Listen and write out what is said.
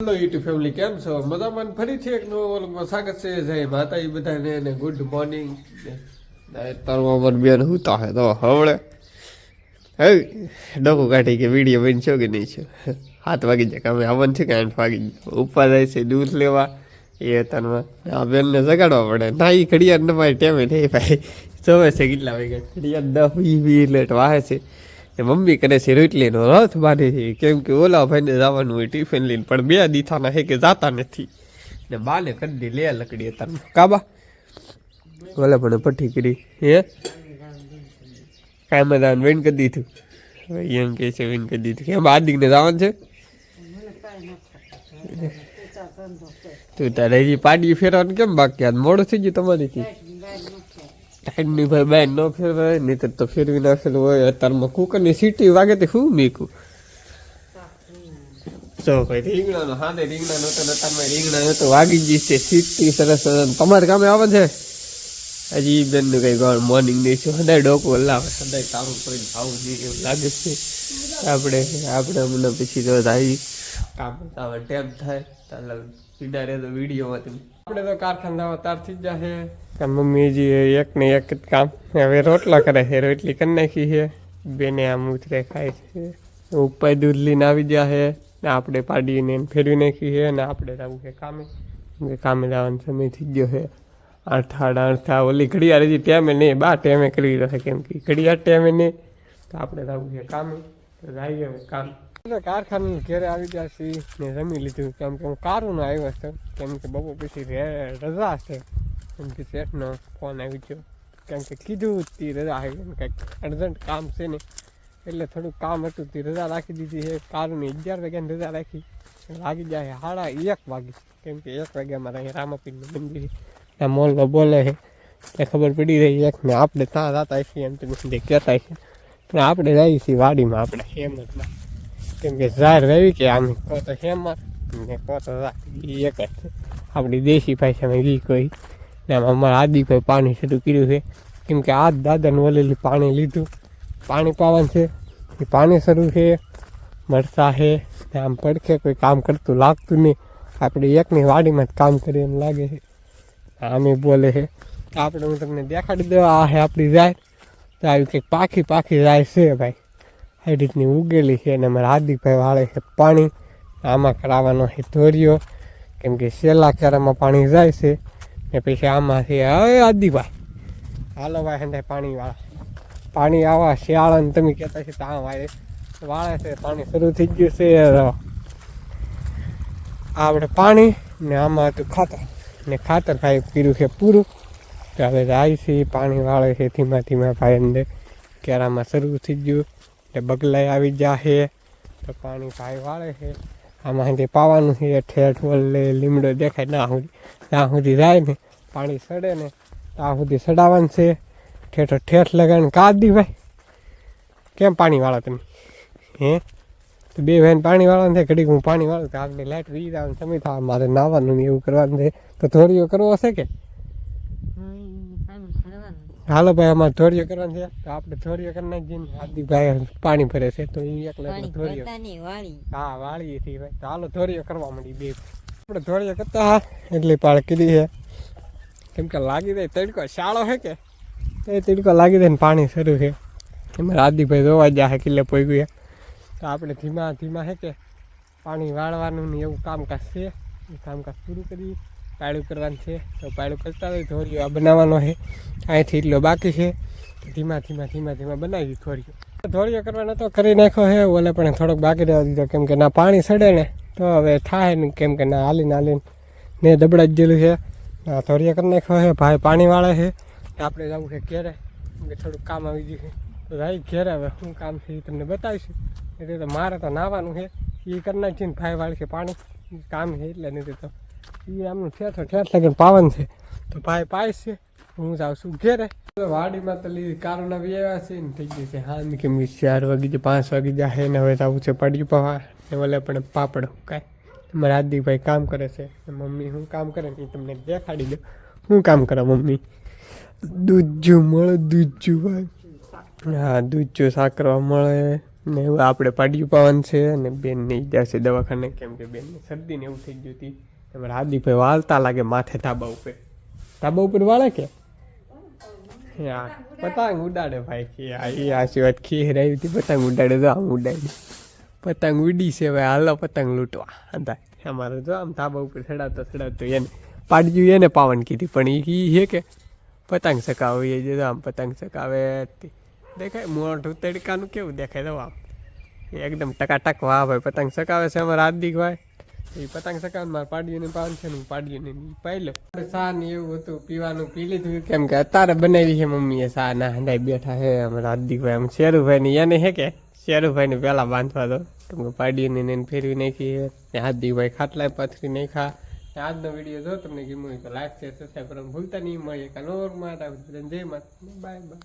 Hello YouTube family કેમ છો? મજામાં ફરીથી એક નવો વર્ગમાં સ્વાગત છે જય માતાજી બધાને અને ગુડ મોર્નિંગ તારમાં બેન હું તો હે, તો હવળે. હે ડોકો કાઢી કે વીડિયો બનશો કે નહીં છો? હાથ વાગી જાય કામે આવન છે કે આઠ વાગી જાય? ઉપર જાય છે, દૂધ લેવા. એ તનમાં આ બેનને જગાડવા પડે. ના એ ઘડિયાળ ન ભાઈ ટેમે નહીં, ભાઈ. જોવે છે કેટલા વાગ્યા. ઘડિયાળ દસ વીસ લેટ વાહે છે. એ મમ્મી કરે છે રોટલીનો રથ બાંધે છે. કેમ કે ઓલા ભાઈને જવાનું હોય ટિફિન લઈને, પણ બે દીથાના હે કે જાતા નથી. ને બાને કરી લે લકડી હતા કાબા? ઓલે પણ પઠ્ઠી કરી. હે? કાંઈ મદાન વેન કરી દીધું. એમ કે છે વેન કરી દીધું. કેમ આદિકને જવાનું છે? તું તારે પાડી ફેરવાનું કેમ બાકી? મોડું થઈ ગયું તમારીથી. ટાઈમની ભાઈ બાય ન ફેરવાય નહીં તો ફેરવી નાખેલું હોય. અત્યારમાં કુકરની સીટી વાગે તે શું મીકું? તો ભાઈ રીંગણાનો હાથે રીંગણા નહોતો અત્યારમાં રીંગણાનો તો વાગી ગઈ સીટી સરસ તમારે કામે આવે છે? હજી બેનનું કંઈ ગણ મોર્નિંગ નહીં છે સદાય ડોકો લાવે સદાય સારું કરીને ખાવું નહીં એવું લાગે છે. આપણે આપણે હમણાં પછી તો થાય કામ આવે ટેમ થાય ચાલ સીધા રહે તો વિડીયોમાં તમે આપણે તો કારખાના તારથી જ જાહે. મમ્મીજી એક ને એક જ કામ. હવે રોટલા કરે છે, રોટલી કરી નાખી છે. બેને આમ ઉતરે ખાય છે. ઉપર દૂધ લઈને આવી ગયા છે ને આપણે પાડીને ફેરવી નાખી છે ને આપણે જવું છે કામે. કામે જવાનો સમય થઈ ગયો છે. આઠ સાડા આઠ થા, ઓલી ઘડિયાળ હજી ટેમે નહીં, બા ટેમે કરી રહ્યા કેમ કે ઘડિયાળ ટેમે નહીં. તો આપણે જવું છે કામે. તો જઈએ હવે કામ કારખાના ઘેરે આવી ગયા છીએ ને રમી લીધું. કેમ કે હું કારુંનો આવ્યો છું. કેમ કે બપોર પછી રજા છે. કેમ કે શેઠનો ફોન આવી ગયો. કેમ કે કીધું તી રજા આવી એમ કંઈક અર્જન્ટ કામ છે ને. એટલે થોડુંક કામ હતું તે રજા રાખી દીધી છે. કારની અગિયાર વાગ્યાની રજા રાખી. લાગી જાય સાડા એક વાગે. કેમ કે એક વાગે અમારે અહીંયા રામાપીરનું મંદિર છે. ત્યાં મોલમાં બોલે છે. એટલે ખબર પડી રહી એક ને આપણે ત્યાં જતા છીએ. એમ તો કહેતા છીએ. પણ આપણે જઈએ છીએ વાડીમાં આપણે. હેમતમાં કેમ કે ઝાડ વાવી કે આમ કો તો હેમર ને કો તો એક જ. આપણી દેશી ભાષામાં ઈ કોઈ. ને આમ અમારા આદિભાઈ પાણી શરૂ કર્યું છે. કેમ કે આ દાદાને વલેલી પાણી લીધું. પાણી પાવાનું છે. એ પાણી શરૂ છે. મરસા છે. ને આમ પડખે કોઈ કામ કરતું લાગતું નહીં. આપણે એકની વાડીમાં જ કામ કરીએ એમ લાગે છે. આમે બોલે છે. આપણે હું તમને દેખાડી દઉં આ છે આપણી જાય તો આવી કંઈક પાખી પાખી જાય છે ભાઈ. આ રીતની ઉગેલી છે અને અમારા હાર્દિકભાઈ વાળે છે પાણી. આમાં કરાવવાનો છે ધોર્યો. કેમ કે છેલ્લા ક્યારામાં પાણી જાય છે. ને પછી આમાંથી હવે હાર્દિકભાઈ. હાલો ભાઈ હંધાય પાણી વાળા. પાણી આવા શિયાળાને તમે કહેતા છે ત્યાં વાળે વાળે છે. પાણી શરૂ થઈ ગયું છે. આપણે પાણી ને આમાં હતું ખાતર. ને ખાતર ભાઈ પીરું છે પૂરું. તો હવે જાય છે પાણી વાળે છે ધીમા ધીમા ભાઈ અંદર કેરામાં શરૂ થઈ ગયું. એટલે બગલાઈ આવી જાહે, તો પાણી ભાઈ વાળે છે. આમાંથી પાવાનું છે ઠેઠ વલ્લે લીમડો દેખાય, ના સુધી ત્યાં સુધી જાય ને, પાણી સડે ને ત્યાં સુધી સડાવવાનું છે. ઠેઠ ઠેઠ લગાવીને કાઢી ભાઈ. કેમ પાણી વાળો તમે? હે? તો બે ભાઈને પાણી વાળવાનું છે, ઘડીક હું પાણી વાળું, તો આગળ લાઈટ વી જવાનું સમય થવા મારે નાવાનું એવું કરવાનું છે. તો થોડીઓ કરવો હશે કે? હાલો ભાઈ અમારે ધોરિયો કરવાનું છે. તો આપણે ધોરિયો કરી નાખીએ હાર્દિકભાઈ પાણી ભરે છે તો એ એકલા વાળી. હા વાળી હતી ભાઈ. તો હાલો ધોરિયો કરવા માંડી બે. આપણે ધોરિયો કરતા હા એટલી પાળ કીધી છે. કેમ કે લાગી જાય તડકો શાળો છે કે? તો એ તડકો લાગી જાય ને પાણી શરૂ છે. એમાં હાર્દિકભાઈ જોવા ગયા છે કિલ્લે પોઈ ગયા. તો આપણે ધીમા ધીમા છે કે પાણી વાળવાનું ને એવું કામકાજ છે. એ કામકાજ પૂરું કરી પાયડું કરવાનું છે. તો પાયડું કરતા હોય, ધોરીઓ આ બનાવવાનો છે. અહીંથી એટલો બાકી છે. ધીમા ધીમા ધીમા ધીમા બનાવી ધોરીઓ. ધોરીઓ કરવાનો તો કરી નાખ્યો છે. ઓલે પણ થોડોક બાકી રહેવા દીધો. કેમ કે ના પાણી સડે ને, તો હવે થાય ને, કેમ કે ના હાલીને હાલીને ને દબડાઈ ગયેલું છે. આ ધોરીઓ કરી નાખ્યો છે. ભાઈ પાણી વાળે છે. આપણે જવું છે ઘેરે. કે થોડુંક કામ આવી ગયું છે. તો ભાઈ ઘેરે હવે શું કામ છે એ તમને બતાવીશું. એટલે તો મારે તો નાહવાનું છે. એ કરી નાખીને ભાઈ વાળશે પાણી. કામ છે એટલે નથી તો એ આમનું ઠેઠો ઠેઠ લગન પાવન છે. તો ભાઈ પાય છે, હું જાઉં છું ઘેરે. વાડીમાં તો લીધી કારોના બી આવ્યા છે ને થઈ ગઈ છે હા કેમ ચાર વાગી જાય પાંચ વાગી જાય ને હવે આવું છે પડ્યું પવા ને ઓલે પણ પાપડ કાંઈ. મારા હાર્દિકભાઈ કામ કરે છે. મમ્મી હું કામ કરે ને તમને દેખાડી દઉં. હું કામ કરે મમ્મી? દૂધજું મળે દૂધ જો ભાઈ. હા દૂધ જો શાક મળે. ને એવું આપણે પાડ્યું પાવન છે. અને બેન નહીં જશે દવાખાને. કેમ કે બેનની શરદી ને એવું થઈ ગયું હતી તમારે હાર્દિકભાઈ વાળતા લાગે માથે ધાબા ઉપર. ધાબા ઉપર વાળે કે? પતંગ ઉડાડે ભાઈ કે, આ એ આશીર્વાદ ખીર આવી હતી, પતંગ ઉડાડે તો આમ ઉડાડી. પતંગ ઉડી છે ભાઈ, હાલો પતંગ લૂંટવા. અંતા અમારે જો આમ ધાબા ઉપર ચડાવતો ચડાવતો એને, પાડ્યું એને પાવન કીધી, પણ એ છે કે, પતંગ ચકાવે એ આમ પતંગ ચકાવે દેખાય, મોઢું તડકાનું કેવું દેખાય તો આમ. એકદમ ટકાટક વાહ ભાઈ, પતંગ ચકાવે છે અમારા હાર્દિક ભાઈ એ પતંગ ચકાવે મારે પાડ્યું ને પાન છે ને હું પાડ્યું ને પાઈ લો સા ને એવું હતું, પીવાનું પી લીધું. કેમ કે અત્યારે બનાવી છે મમ્મીએ સા ના હંડાઈ બેઠા છે અમારા હાર્દિકભાઈ, આમ શેરુભાઈ ને એને હે કે, શેરુભાઈ ને પહેલા બાંધવા દો. કેમ કે પાડ્યું ને એને ફેરવી નાખી છે હાર્દિકભાઈ ખાટલા પથરી નાખા આજનો વીડિયો જો તમને ગમ્યો હોય તો લાઈક શેર સબસ્ક્રાઈબ કરવાનું ભૂલતા નહીં. મળીએ કાનો માટે જય માતા બાય બાય